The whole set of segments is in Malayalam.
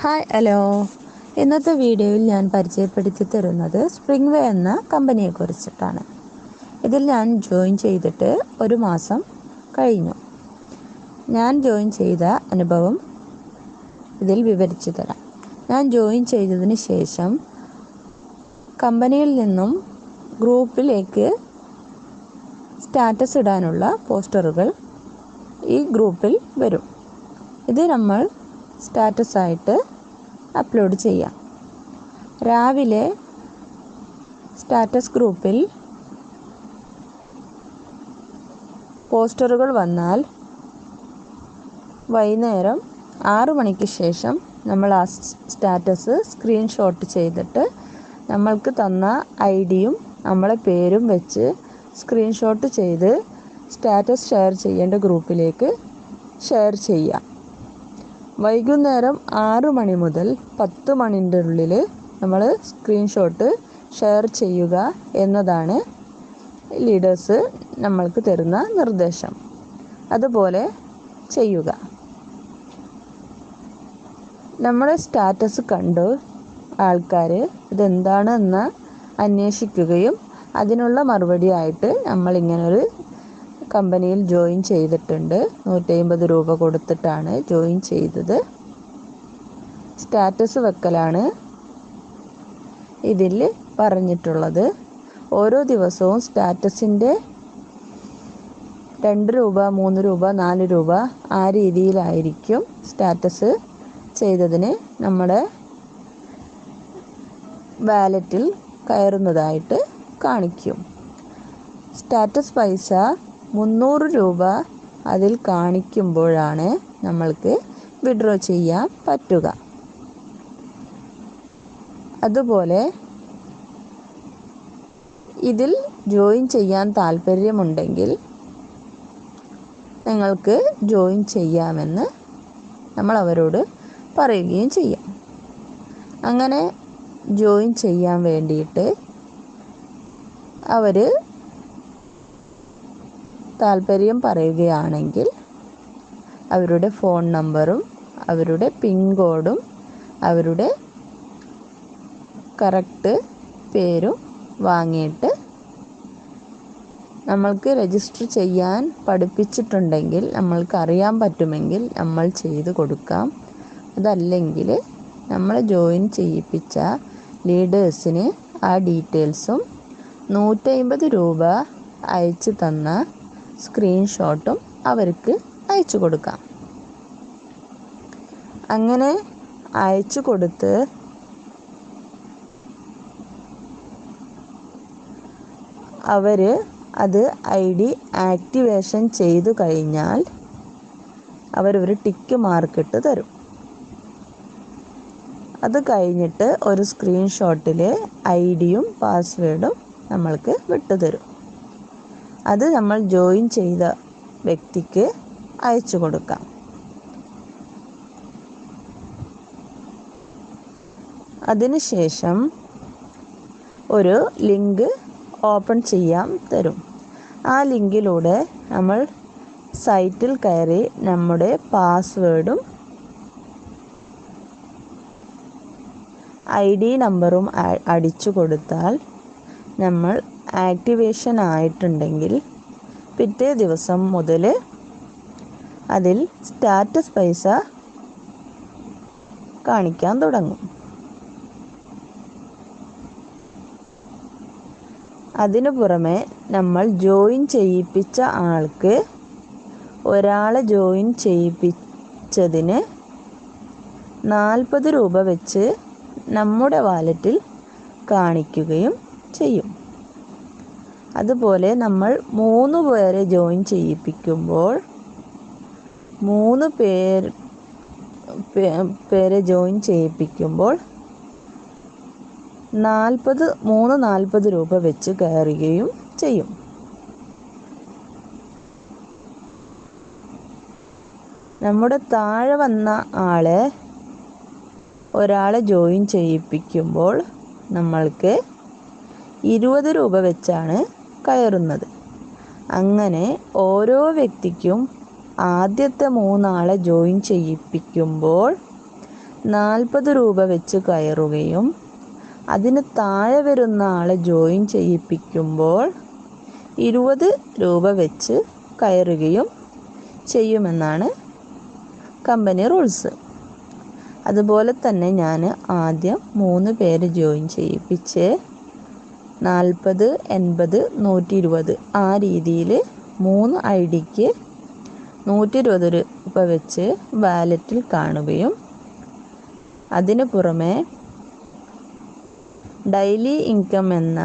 ഹായ് ഹലോ ഇന്നത്തെ വീഡിയോയിൽ ഞാൻ പരിചയപ്പെടുത്തി തരുന്നത് സ്പ്രിംഗ് വേ എന്ന കമ്പനിയെ കുറിച്ചിട്ടാണ്. ഇതിൽ ഞാൻ ജോയിൻ ചെയ്തിട്ട് ഒരു മാസം കഴിഞ്ഞു. ഞാൻ ജോയിൻ ചെയ്ത അനുഭവം ഇതിൽ വിവരിച്ചു തരാം. ഞാൻ ജോയിൻ ചെയ്തതിന് ശേഷം കമ്പനിയിൽ നിന്നും ഗ്രൂപ്പിലേക്ക് സ്റ്റാറ്റസ് ഇടാനുള്ള പോസ്റ്ററുകൾ ഈ ഗ്രൂപ്പിൽ വരും. ഇത് നമ്മൾ സ്റ്റാറ്റസ് ആയിട്ട് അപ്ലോഡ് ചെയ്യാം. രാവിലെ സ്റ്റാറ്റസ് ഗ്രൂപ്പിൽ പോസ്റ്ററുകൾ വന്നാൽ വൈകുന്നേരം ആറു മണിക്ക് ശേഷം നമ്മൾ ആ സ്റ്റാറ്റസ് സ്ക്രീൻഷോട്ട് ചെയ്തിട്ട് നമ്മൾക്ക് തന്ന ഐ ഡിയും നമ്മളെ പേരും വെച്ച് സ്ക്രീൻഷോട്ട് ചെയ്ത് സ്റ്റാറ്റസ് ഷെയർ ചെയ്യേണ്ട ഗ്രൂപ്പിലേക്ക് ഷെയർ ചെയ്യാം. വൈകുന്നേരം ആറ് മണി മുതൽ പത്ത് മണിന്റെ ഉള്ളിൽ നമ്മൾ സ്ക്രീൻഷോട്ട് ഷെയർ ചെയ്യുക എന്നതാണ് ലീഡേഴ്സ് നമ്മൾക്ക് തരുന്ന നിർദ്ദേശം. അതുപോലെ ചെയ്യുക. നമ്മുടെ സ്റ്റാറ്റസ് കണ്ട് ആൾക്കാർ ഇതെന്താണെന്ന് അന്വേഷിക്കുകയും അതിനുള്ള മറുപടിയായിട്ട് നമ്മളിങ്ങനൊരു കമ്പനിയിൽ ജോയിൻ ചെയ്തിട്ടുണ്ട്. നൂറ്റമ്പത് രൂപ കൊടുത്തിട്ടാണ് ജോയിൻ ചെയ്തത്. സ്റ്റാറ്റസ് വെക്കലാണ് ഇതിൽ പറഞ്ഞിട്ടുള്ളത്. ഓരോ ദിവസവും സ്റ്റാറ്റസിന്റെ രണ്ട് രൂപ മൂന്ന് രൂപ നാല് രൂപ ആ രീതിയിലായിരിക്കും സ്റ്റാറ്റസ് ചെയ്തതിന് നമ്മുടെ വാലറ്റിൽ കയറുന്നതായിട്ട് കാണിക്കും. സ്റ്റാറ്റസ് പൈസ മുന്നൂറ് രൂപ അതിൽ കാണിക്കുമ്പോഴാണ് നമ്മൾക്ക് വിഡ്രോ ചെയ്യാൻ പറ്റുക. അതുപോലെ ഇതിൽ ജോയിൻ ചെയ്യാൻ താല്പര്യമുണ്ടെങ്കിൽ നിങ്ങൾക്ക് ജോയിൻ ചെയ്യാമെന്ന് നമ്മൾ അവരോട് പറയുകയും ചെയ്യാം. അങ്ങനെ ജോയിൻ ചെയ്യാൻ വേണ്ടിയിട്ട് അവർ താല്പര്യം പറയുകയാണെങ്കിൽ അവരുടെ ഫോൺ നമ്പറും അവരുടെ പിൻ കോഡും അവരുടെ കറക്റ്റ് പേരും വാങ്ങിയിട്ട് നമ്മൾക്ക് രജിസ്റ്റർ ചെയ്യാൻ പഠിപ്പിച്ചിട്ടുണ്ടെങ്കിൽ നമ്മൾക്ക് അറിയാൻ പറ്റുമെങ്കിൽ നമ്മൾ ചെയ്ത് കൊടുക്കാം. അതല്ലെങ്കിൽ നമ്മൾ ജോയിൻ ചെയ്യിപ്പിച്ച ലീഡേഴ്സിന് ആ ഡീറ്റെയിൽസും നൂറ്റമ്പത് രൂപ അയച്ചു തന്ന സ്ക്രീൻഷോട്ടും അവർക്ക് അയച്ചു കൊടുക്കാം. അങ്ങനെ അയച്ചു കൊടുത്ത് അവർ അത് ഐ ഡി ആക്ടിവേഷൻ ചെയ്തു കഴിഞ്ഞാൽ അവർ ഒരു ടിക്ക് മാർക്കിട്ട് തരും. അത് കഴിഞ്ഞിട്ട് ഒരു സ്ക്രീൻഷോട്ടിൽ ഐ ഡിയും പാസ്വേഡും നമ്മൾക്ക് വിട്ടുതരും. അത് നമ്മൾ ജോയിൻ ചെയ്ത വ്യക്തിക്ക് അയച്ചു കൊടുക്കാം. അതിനുശേഷം ഒരു ലിങ്ക് ഓപ്പൺ ചെയ്യാൻ തരും. ആ ലിങ്കിലൂടെ നമ്മൾ സൈറ്റിൽ കയറി നമ്മുടെ പാസ്വേഡും ഐ ഡി നമ്പറും അടിച്ചു കൊടുത്താൽ നമ്മൾ ആക്ടിവേഷൻ ആയിട്ടുണ്ടെങ്കിൽ പിറ്റേ ദിവസം മുതൽ അതിൽ സ്റ്റാറ്റസ് പൈസ കാണിക്കാൻ തുടങ്ങും. അതിനു പുറമെ നമ്മൾ ജോയിൻ ചെയ്യിപ്പിച്ച ആൾക്ക് ഒരാളെ ജോയിൻ ചെയ്യിപ്പിച്ചതിന് നാൽപ്പത് രൂപ വെച്ച് നമ്മുടെ വാലറ്റിൽ കാണിക്കുകയും ചെയ്യും. അതുപോലെ നമ്മൾ മൂന്ന് പേരെ ജോയിൻ ചെയ്യിപ്പിക്കുമ്പോൾ മൂന്ന് പേർ പേരെ ജോയിൻ ചെയ്യിപ്പിക്കുമ്പോൾ നാൽപ്പത് മൂന്ന് നാൽപ്പത് രൂപ വെച്ച് കയറുകയും ചെയ്യും. നമ്മുടെ താഴെ വന്ന ആളെ ഒരാളെ ജോയിൻ ചെയ്യിപ്പിക്കുമ്പോൾ നമ്മൾക്ക് ഇരുപത് രൂപ വെച്ചാണ് കയറുന്നത്. അങ്ങനെ ഓരോ വ്യക്തിക്കും ആദ്യത്തെ മൂന്നാളെ ജോയിൻ ചെയ്യിപ്പിക്കുമ്പോൾ നാൽപ്പത് രൂപ വെച്ച് കയറുകയും അതിന് താഴെ വരുന്ന ആളെ ജോയിൻ ചെയ്യിപ്പിക്കുമ്പോൾ ഇരുപത് രൂപ വെച്ച് കയറുകയും ചെയ്യുമെന്നാണ് കമ്പനി റൂൾസ്. അതുപോലെ തന്നെ ഞാൻ ആദ്യം മൂന്ന് പേര് ജോയിൻ ചെയ്യിപ്പിച്ച് നാൽപ്പത് എൺപത് നൂറ്റി ഇരുപത് ആ രീതിയിൽ മൂന്ന് ഐ ഡിക്ക് നൂറ്റി ഇരുപത് രൂപ വെച്ച് വാലറ്റിൽ കാണുകയും അതിനു പുറമെ ഡെയിലി ഇൻകം എന്ന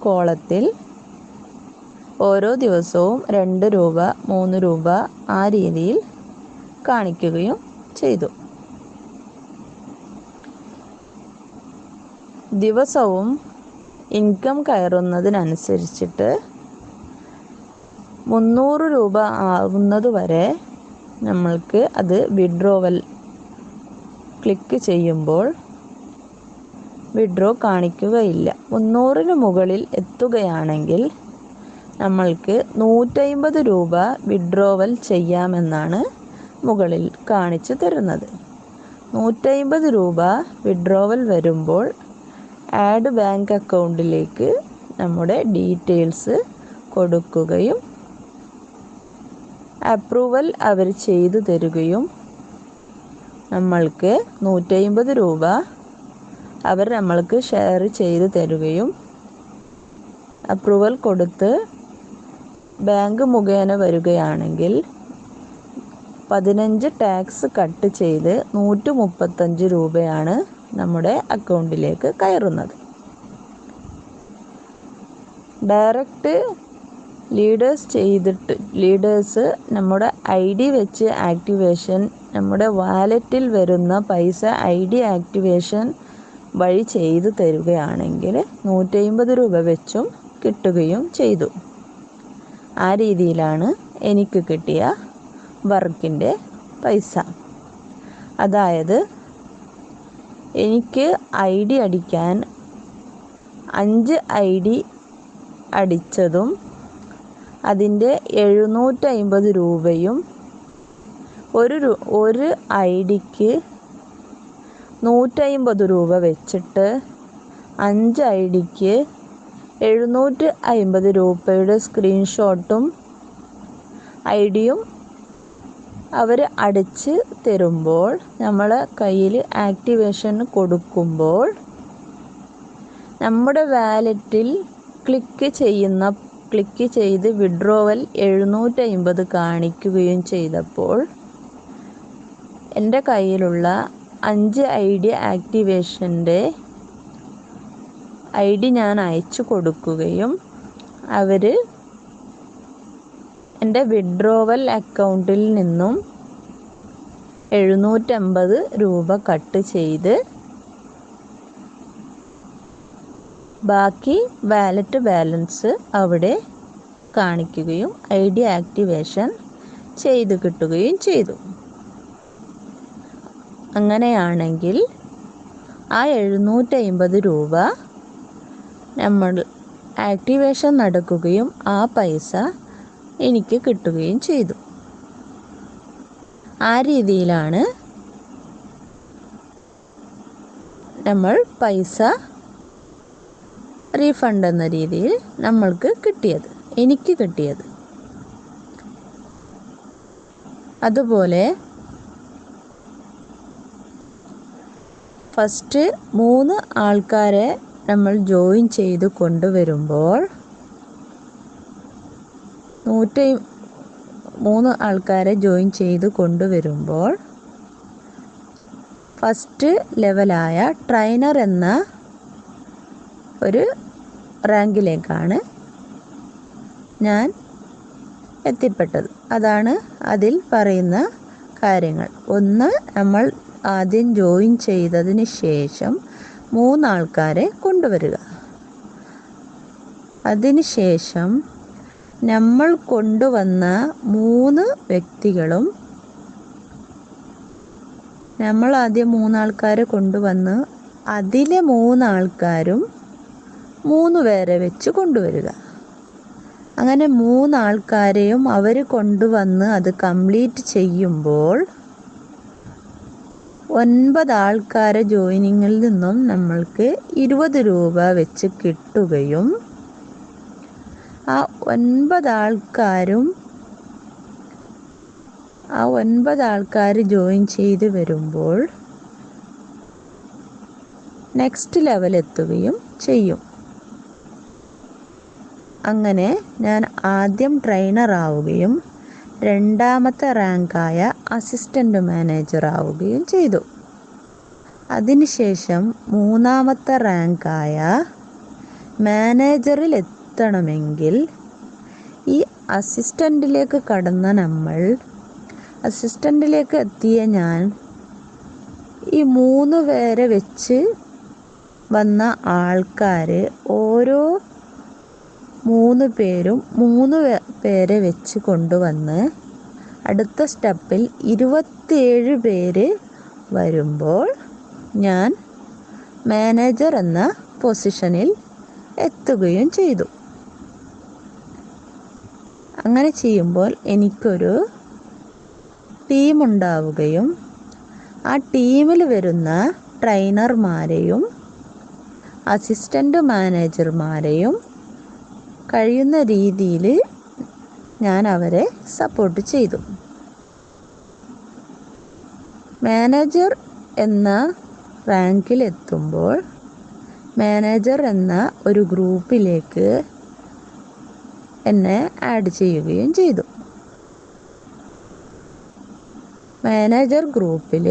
കോളത്തിൽ ഓരോ ദിവസവും രണ്ട് രൂപ മൂന്ന് രൂപ ആ രീതിയിൽ കാണിക്കുകയും ചെയ്തു. ദിവസവും ഇൻകം കയറുന്നതിനനുസരിച്ചിട്ട് മുന്നൂറ് രൂപ ആവുന്നത് വരെ നമ്മൾക്ക് അത് വിഡ്രോവൽ ക്ലിക്ക് ചെയ്യുമ്പോൾ വിഡ്രോ കാണിക്കുകയില്ല. മുന്നൂറിന് മുകളിൽ എത്തുകയാണെങ്കിൽ നമ്മൾക്ക് നൂറ്റമ്പത് രൂപ വിഡ്രോവൽ ചെയ്യാമെന്നാണ് മുകളിൽ കാണിച്ചു തരുന്നത്. നൂറ്റമ്പത് രൂപ വിഡ്രോവൽ വരുമ്പോൾ ആഡ് ബാങ്ക് അക്കൗണ്ടിലേക്ക് നമ്മുടെ ഡീറ്റെയിൽസ് കൊടുക്കുകയും അപ്രൂവൽ അവർ ചെയ്തു തരുകയും നമ്മൾക്ക് നൂറ്റമ്പത് രൂപ അവർ നമ്മൾക്ക് ഷെയർ ചെയ്ത് തരുകയും അപ്രൂവൽ കൊടുത്ത് ബാങ്ക് മുഖേന വരികയാണെങ്കിൽ പതിനഞ്ച് ടാക്സ് കട്ട് ചെയ്ത് നൂറ്റി മുപ്പത്തഞ്ച് രൂപയാണ് നമ്മുടെ അക്കൗണ്ടിലേക്ക് കയറുന്നത്. ഡയറക്റ്റ് ലീഡേഴ്സ് ചെയ്തിട്ട് ലീഡേഴ്സ് നമ്മുടെ ഐ ഡി വെച്ച് ആക്ടിവേഷൻ നമ്മുടെ വാലറ്റിൽ വരുന്ന പൈസ ഐ ഡി ആക്ടിവേഷൻ വഴി ചെയ്തു തരികയാണെങ്കിൽ നൂറ്റമ്പത് രൂപ വെച്ചും കിട്ടുകയും ചെയ്തു. ആ രീതിയിലാണ് എനിക്ക് കിട്ടിയ വർക്കിന്റെ പൈസ. അതായത് എനിക്ക് ഐ ഡി അടിക്കാൻ അഞ്ച് ഐ ഡി അടിച്ചതും അതിന്റെ എഴുന്നൂറ്റമ്പത് രൂപയും ഒരു ഒരു ഐ ഡിക്ക് നൂറ്റമ്പത് രൂപ വെച്ചിട്ട് അഞ്ച് ഐ ഡിക്ക് എഴുന്നൂറ്റി അമ്പത് രൂപയുടെ സ്ക്രീൻഷോട്ടും ഐ ഡിയും അവർ അടിച്ച് തരുമ്പോൾ നമ്മൾ കയ്യിൽ ആക്ടിവേഷൻ കൊടുക്കുമ്പോൾ നമ്മുടെ വാലറ്റിൽ ക്ലിക്ക് ചെയ്യുന്ന ക്ലിക്ക് ചെയ്ത് വിഡ്രോവൽ എഴുന്നൂറ്റി അമ്പത് കാണിക്കുകയും ചെയ്തപ്പോൾ എന്റെ കയ്യിലുള്ള അഞ്ച് ഐ ഡി ആക്ടിവേഷന്റെ ഐ ഡി ഞാൻ അയച്ചു കൊടുക്കുകയും അവർ എന്റെ വിഡ്രോവൽ അക്കൗണ്ടിൽ നിന്നും എഴുന്നൂറ്റമ്പത് രൂപ കട്ട് ചെയ്ത് ബാക്കി വാലറ്റ് ബാലൻസ് അവിടെ കാണിക്കുകയും ഐ ഡി ആക്ടിവേഷൻ ചെയ്ത് കിട്ടുകയും ചെയ്തു. അങ്ങനെയാണെങ്കിൽ ആ എഴുന്നൂറ്റമ്പത് രൂപ നമ്മൾ ആക്ടിവേഷൻ നടക്കുകയും ആ പൈസ എനിക്ക് കിട്ടുകയും ചെയ്തു. ആ രീതിയിലാണ് നമ്മൾ പൈസ റീഫണ്ട് എന്ന രീതിയിൽ നമ്മൾക്ക് കിട്ടിയത് എനിക്ക് കിട്ടിയത്. അതുപോലെ ഫസ്റ്റ് മൂന്ന് ആൾക്കാരെ നമ്മൾ ജോയിൻ ചെയ്ത് കൊണ്ടുവരുമ്പോൾ നൂറ്റി മൂന്ന് ആൾക്കാരെ ജോയിൻ ചെയ്ത് കൊണ്ടുവരുമ്പോൾ ഫസ്റ്റ് ലെവലായ ട്രെയിനർ എന്ന ഒരു റാങ്കിലേക്കാണ് ഞാൻ എത്തിപ്പെട്ടത്. അതാണ് അതിൽ പറയുന്ന കാര്യങ്ങൾ. ഒന്ന് നമ്മൾ ആദ്യം ജോയിൻ ചെയ്തതിന് ശേഷം മൂന്നാൾക്കാരെ കൊണ്ടുവരിക. അതിനുശേഷം നമ്മൾ കൊണ്ടുവന്ന മൂന്ന് വ്യക്തികളും നമ്മൾ ആദ്യം മൂന്നാൾക്കാരെ കൊണ്ടുവന്ന് അതിലെ മൂന്നാൾക്കാരും മൂന്ന് പേരെ വെച്ച് കൊണ്ടുവരിക. അങ്ങനെ മൂന്നാൾക്കാരെയും അവർ കൊണ്ടുവന്ന് അത് കംപ്ലീറ്റ് ചെയ്യുമ്പോൾ ഒൻപത് ആൾക്കാരെ ജോയിനിങ്ങിൽ നിന്നും നമ്മൾക്ക് ഇരുപത് രൂപ വെച്ച് കിട്ടുകയും ആ ഒൻപത് ആൾക്കാരും ആ ഒൻപത് ആൾക്കാർ ജോയിൻ ചെയ്ത് വരുമ്പോൾ നെക്സ്റ്റ് ലെവൽ എത്തുകയും ചെയ്യും. അങ്ങനെ ഞാൻ ആദ്യം ട്രെയിനർ ആവുകയും രണ്ടാമത്തെ റാങ്കായ അസിസ്റ്റന്റ് മാനേജർ ആവുകയും ചെയ്തു. അതിനുശേഷം മൂന്നാമത്തെ റാങ്കായ മാനേജറിൽ എത്തണമെങ്കിൽ ഈ അസിസ്റ്റന്റിലേക്ക് കടന്ന നമ്മൾ അസിസ്റ്റന്റിലേക്ക് എത്തിയ ഞാൻ ഈ മൂന്ന് പേരെ വെച്ച് വന്ന ആൾക്കാർ ഓരോ മൂന്ന് പേരും മൂന്ന് പേരെ വെച്ച് കൊണ്ടുവന്ന് അടുത്ത സ്റ്റെപ്പിൽ ഇരുപത്തിയേഴ് പേര് വരുമ്പോൾ ഞാൻ മാനേജർ എന്ന പൊസിഷനിൽ എത്തുകയും ചെയ്തു. അങ്ങനെ ചെയ്യുമ്പോൾ എനിക്കൊരു ടീം ഉണ്ടാവുകയും ആ ടീമിൽ വരുന്ന ട്രെയിനർമാരെയും അസിസ്റ്റന്റ് മാനേജർമാരെയും കഴിയുന്ന രീതിയിൽ ഞാൻ അവരെ സപ്പോർട്ട് ചെയ്തു. മാനേജർ എന്ന റാങ്കിൽ എത്തുമ്പോൾ മാനേജർ എന്ന ഒരു ഗ്രൂപ്പിലേക്ക് എന്നെ ആഡ് ചെയ്യുകയും ചെയ്തു. മാനേജർ ഗ്രൂപ്പിൽ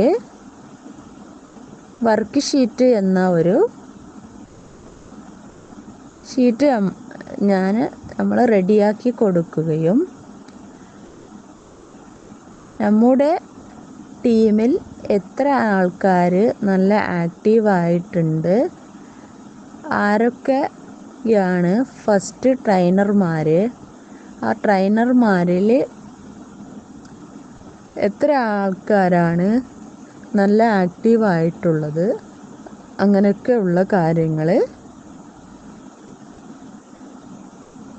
വർക്ക് ഷീറ്റ് എന്ന ഒരു ഷീറ്റ് ഞാൻ നമ്മൾ റെഡിയാക്കി കൊടുക്കുകയും നമ്മുടെ ടീമിൽ എത്ര ആൾക്കാർ നല്ല ആക്റ്റീവായിട്ടുണ്ട് ആരൊക്കെയാണ് ഫസ്റ്റ് ട്രെയിനർമാർ ആ ട്രെയിനർമാരിൽ എത്ര ആൾക്കാരാണ് നല്ല ആക്റ്റീവായിട്ടുള്ളത് അങ്ങനെയൊക്കെയുള്ള കാര്യങ്ങൾ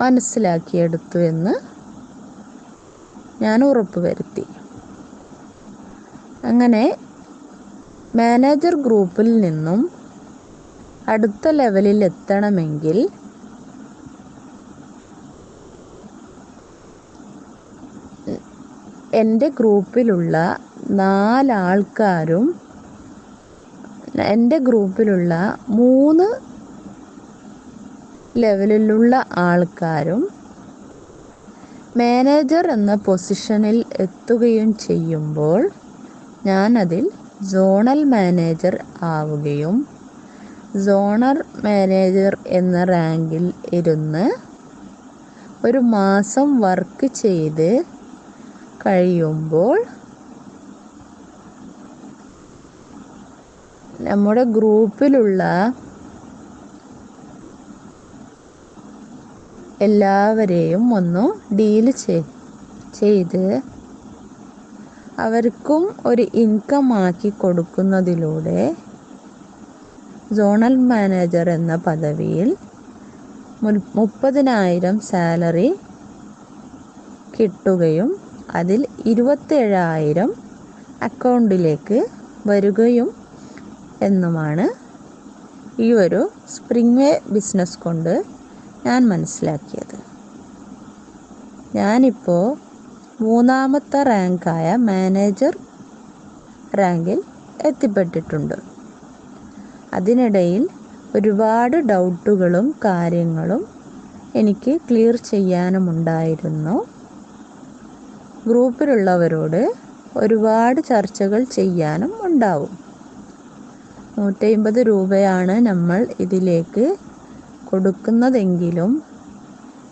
മനസ്സിലാക്കിയെടുത്തു എന്ന് ഞാൻ ഉറപ്പ് വരുത്തി. അങ്ങനെ മാനേജർ ഗ്രൂപ്പിൽ നിന്നും അടുത്ത ലെവലിൽ എത്തണമെങ്കിൽ എന്റെ ഗ്രൂപ്പിലുള്ള നാലാൾക്കാരും എന്റെ ഗ്രൂപ്പിലുള്ള മൂന്ന് ലെവലിലുള്ള ആൾക്കാരും മാനേജർ എന്ന പൊസിഷനിൽ എത്തുകയും ചെയ്യുമ്പോൾ ഞാനതിൽ സോണൽ മാനേജർ ആവുകയും സോണർ മാനേജർ എന്ന റാങ്കിൽ ഇരുന്ന് ഒരു മാസം വർക്ക് ചെയ്ത് കഴിയുമ്പോൾ നമ്മുടെ ഗ്രൂപ്പിലുള്ള എല്ലാവരെയും ഒന്ന് ഡീൽ ചെയ്ത് അവർക്കും ഒരു ഇൻകം ആക്കി കൊടുക്കുന്നതിലൂടെ സോണൽ മാനേജർ എന്ന പദവിയിൽ മുപ്പതിനായിരം സാലറി കിട്ടുകയും അതിൽ ഇരുപത്തേഴായിരം അക്കൗണ്ടിലേക്ക് വരികയും എന്നുമാണ് ഈ ഒരു സ്പ്രിംഗ് വേ ബിസിനസ് കൊണ്ട് ഞാൻ മനസ്സിലാക്കിയത്. ഞാനിപ്പോൾ മൂന്നാമത്തെ റാങ്കായ മാനേജർ റാങ്കിൽ എത്തിപ്പെട്ടിട്ടുണ്ട്. അതിനിടയിൽ ഒരുപാട് ഡൗട്ടുകളും കാര്യങ്ങളും എനിക്ക് ക്ലിയർ ചെയ്യാനുമുണ്ടായിരുന്നു. ഗ്രൂപ്പിലുള്ളവരോട് ഒരുപാട് ചർച്ചകൾ ചെയ്യാനും ഉണ്ടാവും. നൂറ്റമ്പത് രൂപയാണ് നമ്മൾ ഇതിലേക്ക് കൊടുക്കുന്നതെങ്കിലും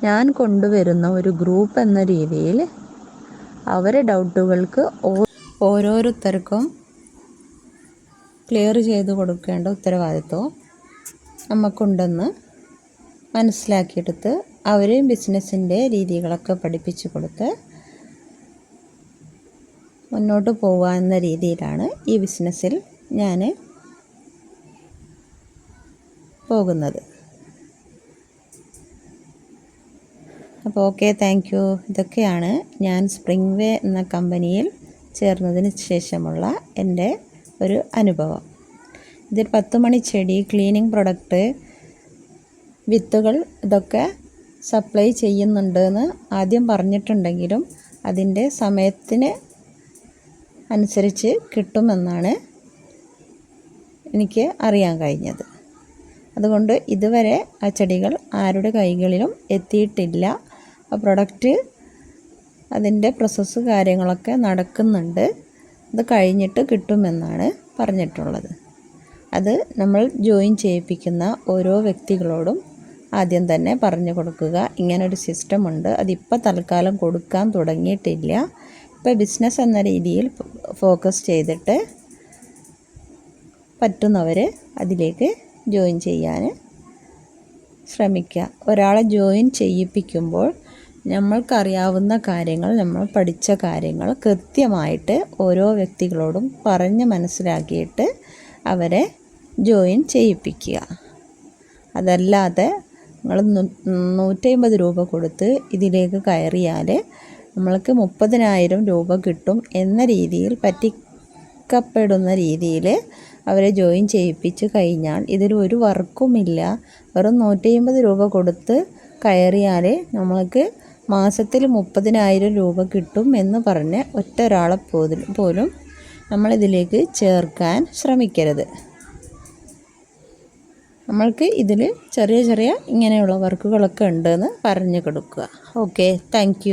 ഞാൻ കൊണ്ടുവരുന്ന ഒരു ഗ്രൂപ്പ് എന്ന രീതിയിൽ അവരെ ഡൗട്ടുകൾക്ക് ഓരോരുത്തർക്കും ക്ലിയർ ചെയ്ത് കൊടുക്കേണ്ട ഉത്തരവാദിത്വം നമുക്കുണ്ടെന്ന് മനസ്സിലാക്കിയെടുത്ത് അവർ ബിസിനസ്സിന്റെ രീതികളൊക്കെ പഠിപ്പിച്ചു കൊടുത്ത് മുന്നോട്ട് പോകാവുന്ന രീതിയിലാണ് ഈ ബിസിനസ്സിൽ ഞാൻ പോകുന്നത്. അപ്പോൾ ഓക്കെ താങ്ക് യു ഇതൊക്കെയാണ് ഞാൻ സ്പ്രിംഗ് വേ എന്ന കമ്പനിയിൽ ചേർന്നതിന് ശേഷമുള്ള എന്റെ ഒരു അനുഭവം. ഇതിൽ പത്ത് മണി ചെടി ക്ലീനിങ് പ്രൊഡക്റ്റ് വിത്തുകൾ ഇതൊക്കെ സപ്ലൈ ചെയ്യുന്നുണ്ടെന്ന് ആദ്യം പറഞ്ഞിട്ടുണ്ടെങ്കിലും അതിന്റെ സമയത്തിന് അനുസരിച്ച് കിട്ടുമെന്നാണ് എനിക്ക് അറിയാൻ കഴിഞ്ഞത്. അതുകൊണ്ട് ഇതുവരെ ആ ചെടികൾ ആരുടെ കൈകളിലും എത്തിയിട്ടില്ല. ആ പ്രൊഡക്റ്റ് അതിന്റെ പ്രോസസ്സ് കാര്യങ്ങളൊക്കെ നടക്കുന്നുണ്ട്. അത് കഴിഞ്ഞിട്ട് കിട്ടുമെന്നാണ് പറഞ്ഞിട്ടുള്ളത്. അത് നമ്മൾ ജോയിൻ ചെയ്യിപ്പിക്കുന്ന ഓരോ വ്യക്തികളോടും ആദ്യം തന്നെ പറഞ്ഞു കൊടുക്കുക. ഇങ്ങനൊരു സിസ്റ്റം ഉണ്ട്. അതിപ്പോൾ തൽക്കാലം കൊടുക്കാൻ തുടങ്ങിയിട്ടില്ല. ഇപ്പോൾ ബിസിനസ് എന്ന രീതിയിൽ ഫോക്കസ് ചെയ്തിട്ട് പറ്റുന്നവർ അതിലേക്ക് ജോയിൻ ചെയ്യാൻ ശ്രമിക്കുക. ഒരാളെ ജോയിൻ ചെയ്യിപ്പിക്കുമ്പോൾ നമ്മൾക്കറിയാവുന്ന കാര്യങ്ങൾ നമ്മൾ പഠിച്ച കാര്യങ്ങൾ കൃത്യമായിട്ട് ഓരോ വ്യക്തികളോടും പറഞ്ഞ് മനസ്സിലാക്കിയിട്ട് അവരെ ജോയിൻ ചെയ്യിപ്പിക്കുക. അതല്ലാതെ നിങ്ങൾ നൂറ്റമ്പത് രൂപ കൊടുത്ത് ഇതിലേക്ക് കയറിയാൽ നമ്മൾക്ക് മുപ്പതിനായിരം രൂപ കിട്ടും എന്ന രീതിയിൽ പറ്റിക്കപ്പെടുന്ന രീതിയിൽ അവരെ ജോയിൻ ചെയ്യിപ്പിച്ച് കഴിഞ്ഞാൽ ഇതിൽ ഒരു വർക്കുമില്ല. വെറും നൂറ്റമ്പത് രൂപ കൊടുത്ത് കയറിയാൽ നമ്മൾക്ക് മാസത്തിൽ മുപ്പതിനായിരം രൂപ കിട്ടും എന്ന് പറഞ്ഞ് ഒറ്റ ഒരാളെ പോലും നമ്മളിതിലേക്ക് ചേർക്കാൻ ശ്രമിക്കരുത്. നമ്മൾക്ക് ഇതിൽ ചെറിയ ചെറിയ ഇങ്ങനെയുള്ള വർക്കുകളൊക്കെ ഉണ്ടെന്ന് പറഞ്ഞു കൊടുക്കുക. Okay thank